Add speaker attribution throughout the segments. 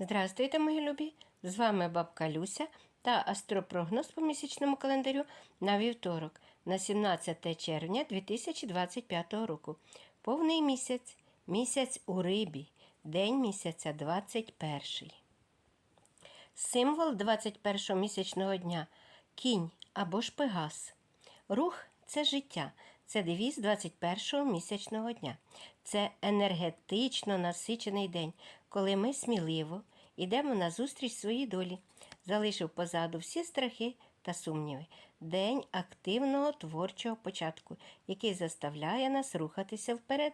Speaker 1: Здравствуйте, мої любі! З вами бабка Люся та астропрогноз по місячному календарю на вівторок, на 17 червня 2025 року. Повний місяць, місяць у рибі, день місяця 21. Символ 21 місячного дня кінь або ж пегас. Рух це життя, це девіз 21 місячного дня. Це енергетично насичений день, коли ми сміливо йдемо на зустріч своїй долі, залишив позаду всі страхи та сумніви. День активного творчого початку, який заставляє нас рухатися вперед.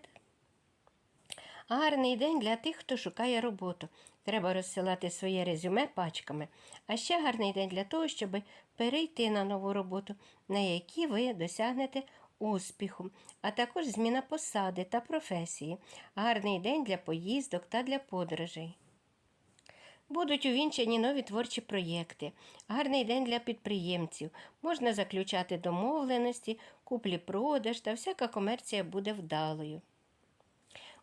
Speaker 1: Гарний день для тих, хто шукає роботу. Треба розсилати своє резюме пачками. А ще гарний день для того, щоб перейти на нову роботу, на якій ви досягнете успіху, а також зміна посади та професії. Гарний день для поїздок та для подорожей. Будуть увінчані нові творчі проєкти. Гарний день для підприємців. Можна заключати домовленості, куплі-продаж та всяка комерція буде вдалою.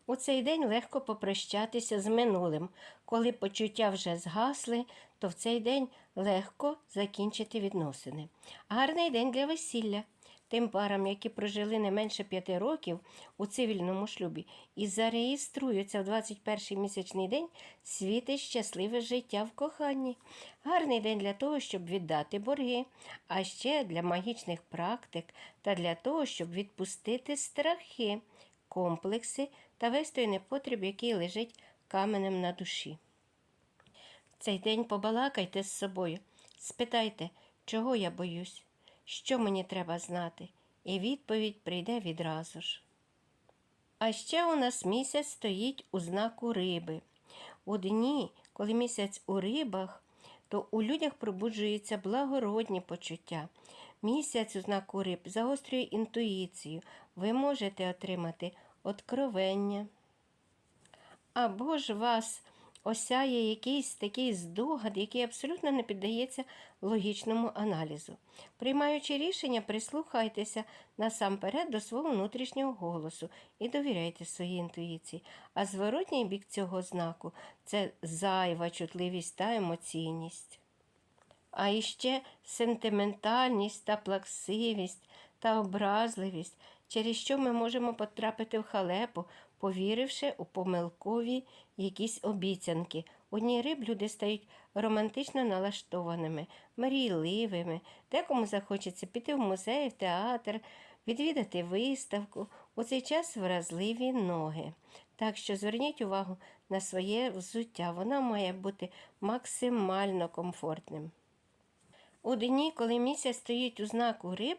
Speaker 1: У цей день легко попрощатися з минулим. Коли почуття вже згасли, то в цей день легко закінчити відносини. Гарний день для весілля. Тим парам, які прожили не менше п'яти років у цивільному шлюбі і зареєструються в 21-й місячний день, світить щасливе життя в коханні. Гарний день для того, щоб віддати борги, а ще для магічних практик та для того, щоб відпустити страхи, комплекси та весь той непотріб, який лежить каменем на душі. Цей день побалакайте з собою, спитайте, чого я боюсь, що мені треба знати, і відповідь прийде відразу ж. А ще у нас місяць стоїть у знаку риби. У дні, коли місяць у рибах, то у людях пробуджуються благородні почуття. Місяць у знаку риб загострює інтуїцію. Ви можете отримати откровення. Або ж вас осяє якийсь такий здогад, який абсолютно не піддається логічному аналізу. Приймаючи рішення, прислухайтеся насамперед до свого внутрішнього голосу і довіряйте своїй інтуїції. А зворотній бік цього знаку це зайва чутливість та емоційність. А іще сентиментальність та плаксивість та образливість, через що ми можемо потрапити в халепу, повіривши у помилкові якісь обіцянки. Одні риб люди стають романтично налаштованими, мрійливими, декому захочеться піти в музей, в театр, відвідати виставку. У цей час вразливі ноги. Так що зверніть увагу на своє взуття, воно має бути максимально комфортним. У дні, коли місяць стоїть у знаку риб,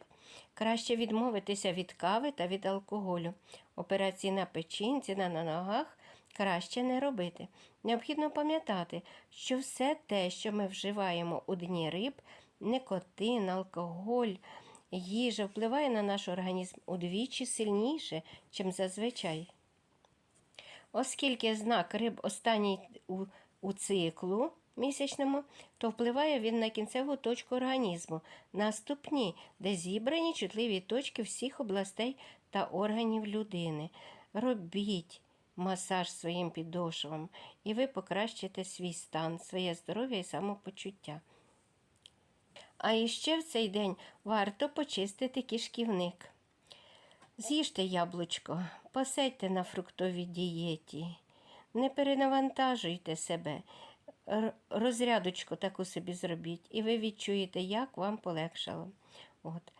Speaker 1: краще відмовитися від кави та від алкоголю. Операції на печінці, на ногах краще не робити. Необхідно пам'ятати, що все те, що ми вживаємо у дні риб, никотин, алкоголь, їжа впливає на наш організм удвічі сильніше, чим зазвичай. Оскільки знак риб останній у, у циклу місячному, то впливає він на кінцеву точку організму, на ступні, де зібрані чутливі точки всіх областей та органів людини. Робіть масаж своїм підошвам, і ви покращите свій стан, своє здоров'я і самопочуття. А іще в цей день варто почистити кишківник. З'їжте яблучко, посидьте на фруктовій дієті, не перенавантажуйте себе, розрядочку таку собі зробіть, і ви відчуєте, як вам полегшало. От.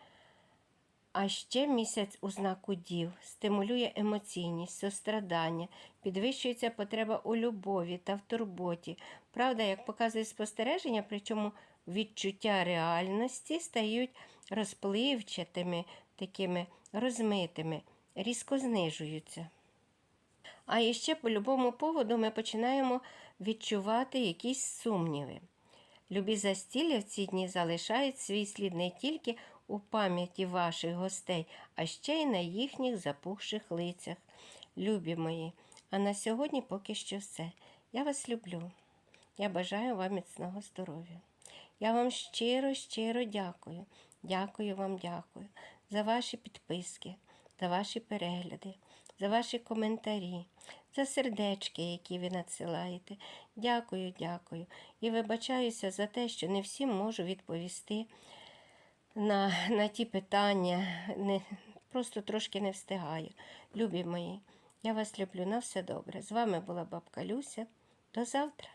Speaker 1: А ще місяць у знаку дів стимулює емоційність, сострадання, підвищується потреба у любові та в турботі. Правда, як показує спостереження, причому відчуття реальності стають розпливчатими, такими розмитими, різко знижуються. А іще по любому поводу ми починаємо відчувати якісь сумніви. Любі застілля в ці дні залишають свій слід не тільки у пам'яті ваших гостей, а ще й на їхніх запухших лицях. Любі мої, а на сьогодні поки що все. Я вас люблю. Я бажаю вам міцного здоров'я. Я вам щиро, щиро дякую. Дякую вам, дякую за ваші підписки, за ваші перегляди, за ваші коментарі, за сердечки, які ви надсилаєте. Дякую, дякую. І вибачаюся за те, що не всім можу відповісти на, на ті питання. Не, просто трошки не встигаю. Любі мої, я вас люблю на все добре. З вами була бабка Люся. До завтра.